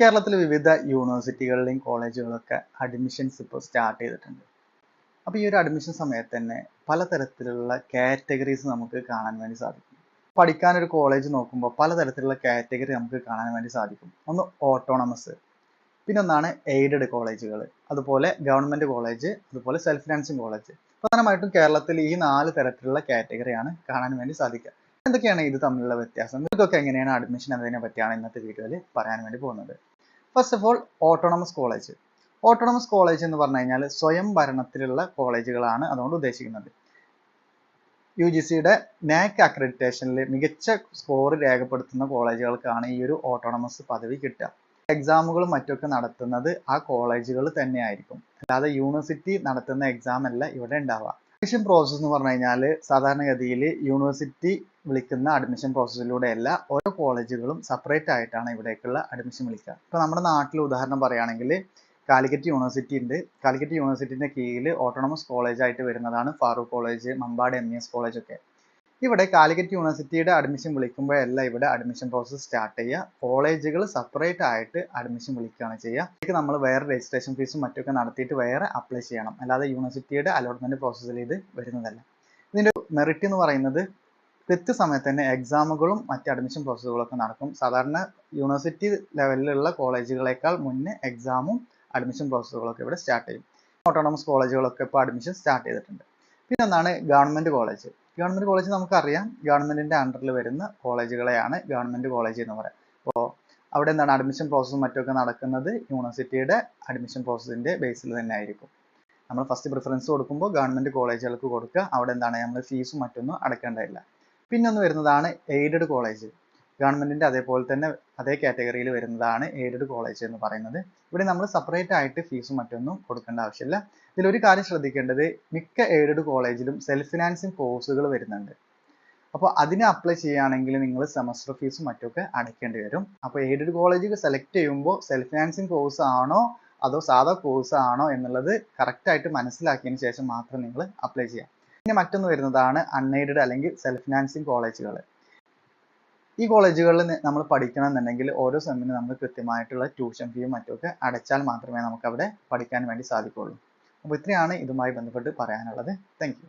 കേരളത്തിൽ വിവിധ യൂണിവേഴ്സിറ്റികളിലെയും കോളേജുകളൊക്കെ അഡ്മിഷൻസ് ഇപ്പോൾ സ്റ്റാർട്ട് ചെയ്തിട്ടുണ്ട്. അപ്പോൾ ഈ ഒരു അഡ്മിഷൻ സമയത്ത് തന്നെ പലതരത്തിലുള്ള കാറ്റഗറീസ് നമുക്ക് കാണാൻ വേണ്ടി സാധിക്കും. പഠിക്കാൻ ഒരു കോളേജ് നോക്കുമ്പോൾ പലതരത്തിലുള്ള കാറ്റഗറി നമുക്ക് കാണാൻ വേണ്ടി സാധിക്കും. ഒന്ന് ഓട്ടോണമസ് പിന്നെ ഒന്നാണ് എയ്ഡഡ് കോളേജുകൾ അതുപോലെ ഗവൺമെന്റ് കോളേജ് അതുപോലെ സെൽഫ് ഫിനാൻസിങ് കോളേജ് പ്രധാനമായിട്ടും കേരളത്തിൽ ഈ നാല് തരത്തിലുള്ള കാറ്റഗറിയാണ് കാണാൻ വേണ്ടി സാധിക്കുക. എന്തൊക്കെയാണ് ഇത് തമ്മിലുള്ള വ്യത്യാസം? ഇതൊക്കെ എങ്ങനെയാണ് അഡ്മിഷൻ എന്നതിനെ പറ്റിയാണ് ഇന്നത്തെ വീഡിയോയിൽ പറയാൻ വേണ്ടി പോകുന്നത്. First of all autonomous college autonomous college എന്ന് പറഞ്ഞു കഴിഞ്ഞാൽ സ്വയം ഭരണത്തിലുള്ള കോളേജുകളാണ് അതുകൊണ്ട് ഉദ്ദേശിക്കുന്നത്. യു ജി സിയുടെ നാക് അക്രഡിറ്റേഷനിൽ മികച്ച സ്കോർ രേഖപ്പെടുത്തുന്ന കോളേജുകൾക്കാണ് ഈ ഒരു ഓട്ടോണമസ് പദവി കിട്ടുക. എക്സാമുകളും മറ്റൊക്കെ നടത്തുന്നത് ആ കോളേജുകൾ തന്നെയായിരിക്കും. അല്ലാതെ യൂണിവേഴ്സിറ്റി നടത്തുന്ന എക്സാം അല്ല ഇവിടെ ഉണ്ടാവുക. അഡ്മിഷൻ പ്രോസസ്സ് എന്ന് പറഞ്ഞു കഴിഞ്ഞാൽ സാധാരണഗതിയിൽ യൂണിവേഴ്സിറ്റി വിളിക്കുന്ന അഡ്മിഷൻ പ്രോസസ്സിലൂടെയല്ല ഓരോ കോളേജുകളും സെപ്പറേറ്റ് ആയിട്ടാണ് ഇവിടേക്കുള്ള അഡ്മിഷൻ വിളിക്കുക. ഇപ്പോൾ നമ്മുടെ നാട്ടിൽ ഉദാഹരണം പറയുകയാണെങ്കിൽ കാലിക്കറ്റ് യൂണിവേഴ്സിറ്റി ഉണ്ട്. കാലിക്കറ്റ് യൂണിവേഴ്സിറ്റിന്റെ കീഴിൽ ഓട്ടോണമസ് കോളേജായിട്ട് വരുന്നതാണ് Farook college Mambad M E S college ഒക്കെ. ഇവിടെ കാലിക്കറ്റ് യൂണിവേഴ്സിറ്റിയുടെ അഡ്മിഷൻ വിളിക്കുമ്പോഴല്ല ഇവിടെ അഡ്മിഷൻ പ്രോസസ്സ് സ്റ്റാർട്ട് ചെയ്യുക. കോളേജുകൾ സെപ്പറേറ്റ് ആയിട്ട് അഡ്മിഷൻ വിളിക്കുകയാണ് ചെയ്യുക. ഇതിലേക്ക് നമ്മൾ വേറെ രജിസ്ട്രേഷൻ ഫീസും മറ്റൊക്കെ നടത്തിയിട്ട് വേറെ അപ്ലൈ ചെയ്യണം. അല്ലാതെ യൂണിവേഴ്സിറ്റിയുടെ അലോട്ട്മെന്റ് പ്രോസസ്സിൽ ഇത് വരുന്നതല്ല. ഇതിന്റെ മെറിറ്റ് എന്ന് പറയുന്നത് കൃത്യസമയത്ത് തന്നെ എക്സാമുകളും മറ്റ് അഡ്മിഷൻ പ്രോസസ്സുകളൊക്കെ നടക്കും. സാധാരണ യൂണിവേഴ്സിറ്റി ലെവലിലുള്ള കോളേജുകളേക്കാൾ മുന്നേ എക്സാമും അഡ്മിഷൻ പ്രോസസ്സുകളൊക്കെ ഇവിടെ സ്റ്റാർട്ട് ചെയ്യും. ഓട്ടോണമസ് കോളേജുകളൊക്കെ ഇപ്പോൾ അഡ്മിഷൻ സ്റ്റാർട്ട് ചെയ്തിട്ടുണ്ട്. പിന്നെ ഒന്നാണ് ഗവൺമെന്റ് കോളേജ് ഗവൺമെന്റ് കോളേജ് നമുക്കറിയാം. ഗവൺമെന്റിന്റെ അണ്ടറിൽ വരുന്ന കോളേജുകളെയാണ് ഗവൺമെന്റ് കോളേജ് എന്ന് പറയുക അപ്പോൾ അവിടെ എന്താണ് അഡ്മിഷൻ പ്രോസസ്സും മറ്റൊക്കെ നടക്കുന്നത്? യൂണിവേഴ്സിറ്റിയുടെ അഡ്മിഷൻ പ്രോസസ്സിന്റെ ബേസിൽ തന്നെ ആയിരിക്കും. നമ്മൾ ഫസ്റ്റ് പ്രിഫറൻസ് കൊടുക്കുമ്പോൾ ഗവൺമെന്റ് കോളേജുകൾക്ക് കൊടുക്കുക. അവിടെ എന്താണ് നമ്മൾ ഫീസും മറ്റൊന്നും അടക്കേണ്ടതില്ല പിന്നെ ഒന്ന് വരുന്നതാണ് എയ്ഡഡ് കോളേജ് ഗവൺമെന്റിന്റെ അതേപോലെ തന്നെ അതേ കാറ്റഗറിയിൽ വരുന്നതാണ് എയ്ഡഡ് കോളേജ് എന്ന് പറയുന്നത്. ഇവിടെ നമ്മൾ സെപ്പറേറ്റ് ആയിട്ട് ഫീസും മറ്റൊന്നും കൊടുക്കേണ്ട ആവശ്യമില്ല. ഇതിലൊരു കാര്യം ശ്രദ്ധിക്കേണ്ടത് മിക്ക എയ്ഡഡ് കോളേജിലും സെൽഫ് ഫിനാൻസിങ് കോഴ്സുകൾ വരുന്നുണ്ട്. അപ്പോൾ അതിന് അപ്ലൈ ചെയ്യുകയാണെങ്കിൽ നിങ്ങൾ സെമസ്റ്റർ ഫീസും മറ്റൊക്കെ അടയ്ക്കേണ്ടി വരും. അപ്പോൾ എയ്ഡഡ് കോളേജ് സെലക്ട് ചെയ്യുമ്പോൾ സെൽഫ് ഫിനാൻസിങ് കോഴ്സ് ആണോ അതോ സാധാ കോഴ്സ് ആണോ എന്നുള്ളത് കറക്റ്റ് ആയിട്ട് മനസ്സിലാക്കിയതിന് ശേഷം മാത്രം നിങ്ങൾ അപ്ലൈ ചെയ്യാം പിന്നെ മറ്റൊന്ന് വരുന്നതാണ് അൺഎയ്ഡഡ് അല്ലെങ്കിൽ സെൽഫ് ഫിനാൻസിങ് കോളേജുകൾ ഈ കോളേജുകളിൽ നമ്മൾ പഠിക്കണം എന്നുണ്ടെങ്കിൽ ഓരോ സെമ്മിന് നമ്മൾ കൃത്യമായിട്ടുള്ള ട്യൂഷൻ ഫീയും മറ്റുമൊക്കെ അടച്ചാൽ മാത്രമേ നമുക്ക് അവിടെ പഠിക്കാൻ വേണ്ടി സാധിക്കുകയുള്ളൂ. അപ്പോൾ ഇത്രയാണ് ഇതുമായി ബന്ധപ്പെട്ട് പറയാനുള്ളത്. താങ്ക്